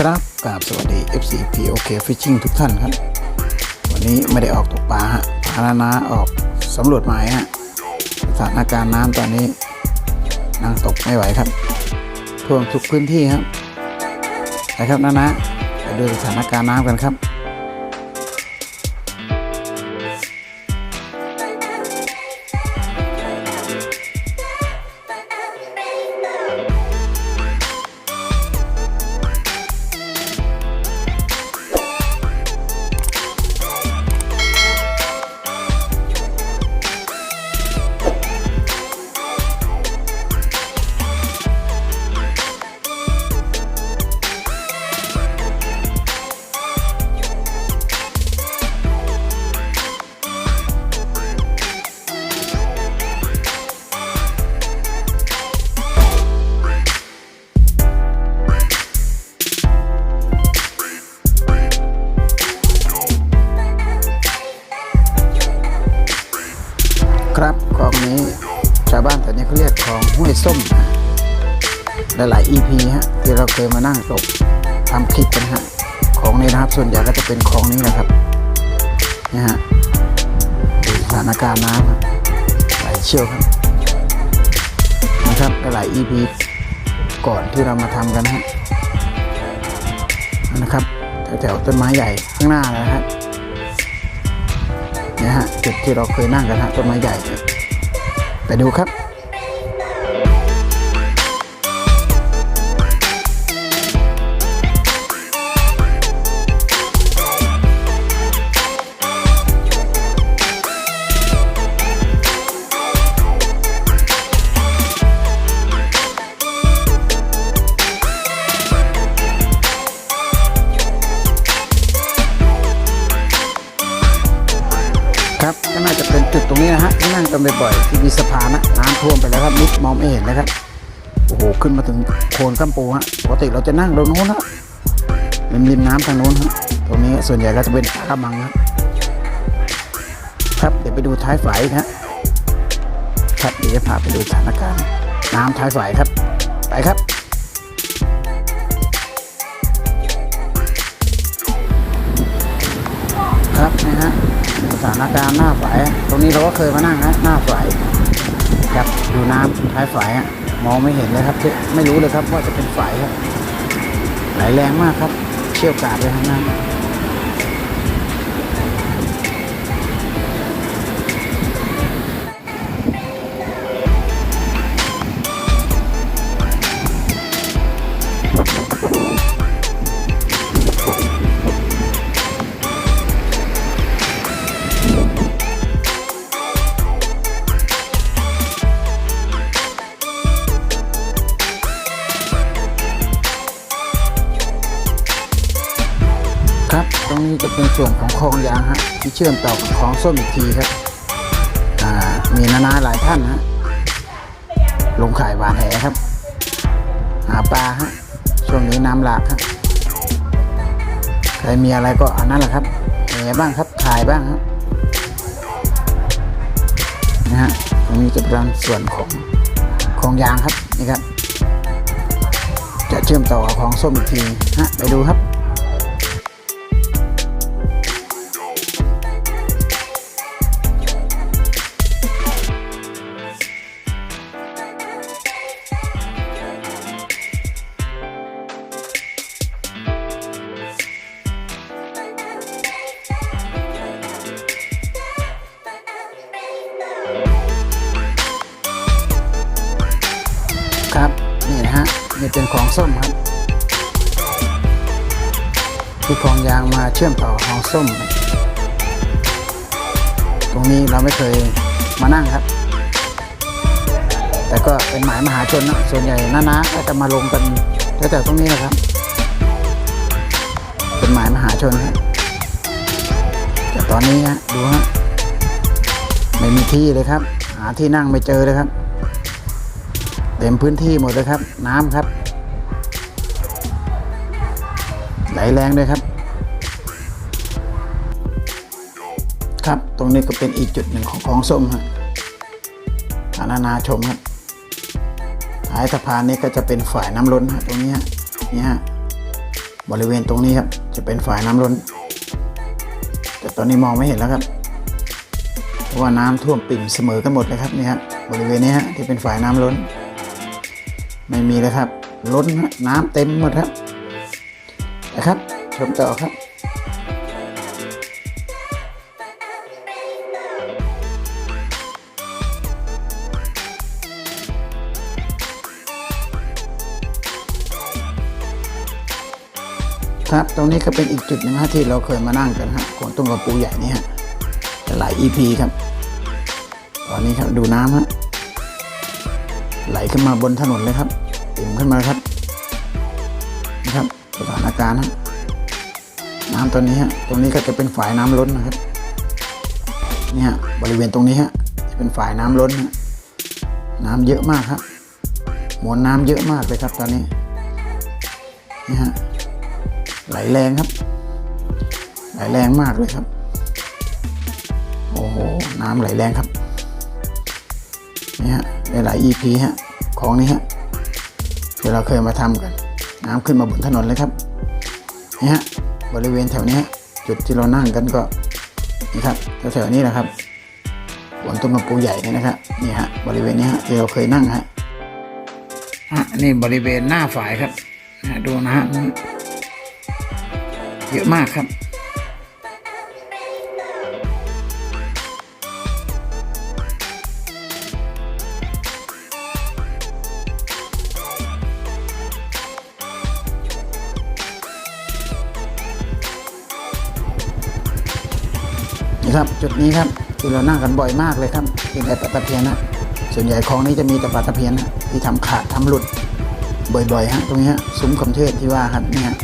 ครับกราบสวัสดี FC POK Fishing ทุกท่านครับ วันนี้ไม่ได้ออกตกปลาฮะพานานาออกสำรวจหมายฮะสถานการณ์น้ำตอนนี้นั่งตกไม่ไหวครับท่วมทุกพื้นที่ครับนะครับนานะไปดูสถานการณ์น้ำกันครับ นี้ชาวบ้านแถวนี้เขาเรียกคลองห้วยส้มหลายๆ EP ฮะที่เราเคยมานั่งตกทำคลิปกันฮะของนี้นะครับส่วนใหญ่ก็จะเป็นคลองนี้นะครับนี่ฮะสถานการณ์น้ำครับไหลเชี่ยวครับนะครับหลาย EP ก่อนที่เรามาทำกันฮะนะครับแถวๆต้นไม้ใหญ่ข้างหน้านะครับเนี่ยฮะจุดที่เราเคยนั่งกันฮะต้นไม้ใหญ่ ไปดูครับ ครับก็น่าจะเป็นจุดตรงนี้นะฮะที่นั่งกันบ่อยๆที่มีสะพานนะน้ำท่วมไปแล้วครับมิดมองไม่เห็นเลยครับโอ้โหขึ้นมาถึงโคนกัมปูฮะปกติเราจะนั่งตรงโน้นนะริมริมน้ำทางโน้นฮะตรงนี้ส่วนใหญ่ก็จะเป็นปลากระมังครับครับเดี๋ยวไปดูท้ายฝายนะฮะครับเดี๋ยวจะพาไปดูสถานการณ์น้ำท้ายฝายครับ ไปครับครับนะฮะ สถานการณ์หน้าฝายตรงนี้เราก็เคยมานั่งนะหน้าฝายครับดูน้ำท้ายฝายมองไม่เห็นเลยครับไม่รู้เลยครับว่าจะเป็นฝายครับไหลแรงมากครับเชี่ยวกราดเลยครับน้ำ ส่วนของคลองยางฮะที่เชื่อมต่อกับคลองส้มอีกทีครับมีนานาหลายท่านฮะลงขายหวานแหครับ หาปลาฮะช่วงนี้น้ำหลากฮะใครมีอะไรก็อันนั้นแหละครับแหบ้างครับถ่ายบ้างครับนะฮะตรงนี้จะเป็นส่วนของคลองยางครับนี่ครับ จะเชื่อมต่อกับคลองส้มอีกทีฮะไปดูครับ นะฮะนี่เป็นของส้มครับที่คลองยางมาเชื่อมต่อคลองส้ม ตรงนี้เราไม่เคยมานั่งครับ แต่ก็เป็นหมายมหาชนนะส่วนใหญ่น้าๆก็จะมาลงกันแถวๆตรงนี้นะครับ เป็นหมายมหาชนครับแต่ตอนนี้ฮะดูฮะไม่มีที่เลยครับ หาที่นั่งไม่เจอเลยครับ ต็มพื้นที่หมดเลยครับ น้ำครับไหลแรงด้วยครับ ครับตรงนี้ก็เป็นอีกจุดหนึ่งของคลองส้มฮะฐานานาชมครับท้ายสะพานนี้ก็จะเป็นฝ่ายน้ำล้นฮะตรงนี้ฮะนี่ฮะบริเวณตรงนี้ครับ จะเป็นฝายน้ำล้น แต่ตอนนี้มองไม่เห็นแล้วครับเพราะว่าน้ำท่วมปิ่มเสมอกันหมดเลยครับนี่ฮะบริเวณนี้ฮะที่เป็นฝายน้ำล้น ไม่มีเลยครับ ล้นน้ำเต็มหมดครับนะครับ ชมต่อครับครับตรงนี้ก็เป็นอีกจุดหนึ่งฮะที่เราเคยมานั่งกันฮะโขนต้มกระปูใหญ่นี่ฮะหลาย EP ครับ ตอนนี้ครับดูน้ำฮะ ไหลขึ้นมาบนถนนเลยครับติ่มขึ้นมาครับนะครับสถานการณ์ฮะน้ำตอนนี้ฮะตรงนี้ก็จะเป็นฝายน้ำล้นนะครับนี่ฮะบริเวณตรงนี้ฮะจะเป็นฝายน้ำล้นฮะน้ำเยอะมากครับมวลน้ำเยอะมากเลยครับตอนนี้นี่ฮะไหลแรงครับ ไหลแรงมากเลยครับโอ้โหน้ำไหลแรงครับนี่ฮะหลาย EP ฮะ ของนี้ฮะที่เราเคยมาทำกัน น้ำขึ้นมาบนถนนเลยครับนี่ฮะบริเวณแถวนี้จุดที่เรานั่งกันก็นี่ครับแถวๆนี้นะครับบนต้นมะปูใหญ่นี่นะครับนี่ฮะบริเวณนี้ฮะที่เราเคยนั่งฮะฮะนี่บริเวณหน้าฝายครับดูนะฮะเยอะมากครับ ครับ จุดนี้ครับที่เรานั่งกันบ่อยมากเลยครับที่ในปลาตะเพียนนะส่วนใหญ่คลองนี้จะมีแต่ปลาตะเพียนนะที่ทำขาดทำหลุดบ่อยๆฮะตรงนี้ฮะซุ้มคำเทศที่ว่าครับเนี่ย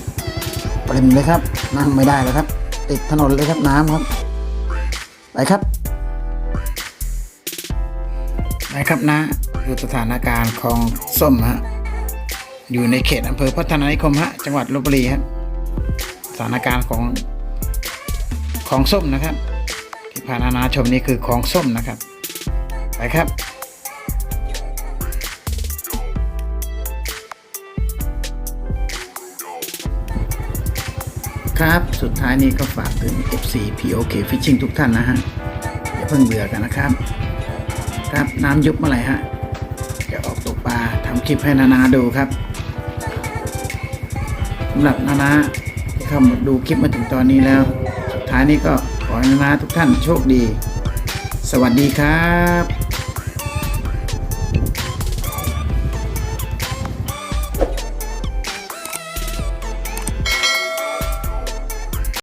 ปริมเลยครับนั่งไม่ได้เลยครับ ติดถนนเลยครับน้ำครับไปครับไปครับนะคือสถานการณ์ของส้มฮะอยู่ในเขตอำเภอพัฒนานิคมฮะจังหวัดลบบุรีครับสถานการณ์ของของส้มนะครับานานาชมนี่คือของส้มนะครับ ไปครับครับ สุดท้ายนี้ก็ฝากถึง FC POK Fishing ทุกท่านนะฮะ อย่าเพิ่งเบื่อกันนะครับ ครับน้ำยุบเมื่อไหร่ฮะ จะออกตกปลาทำคลิปให้นานาดูครับสำหรับนานาที่เข้ามาดูคลิปมาถึงตอนนี้แล้ว สุดท้ายนี้ก็ ขอให้นานาทุกท่านโชคดี สวัสดีครับ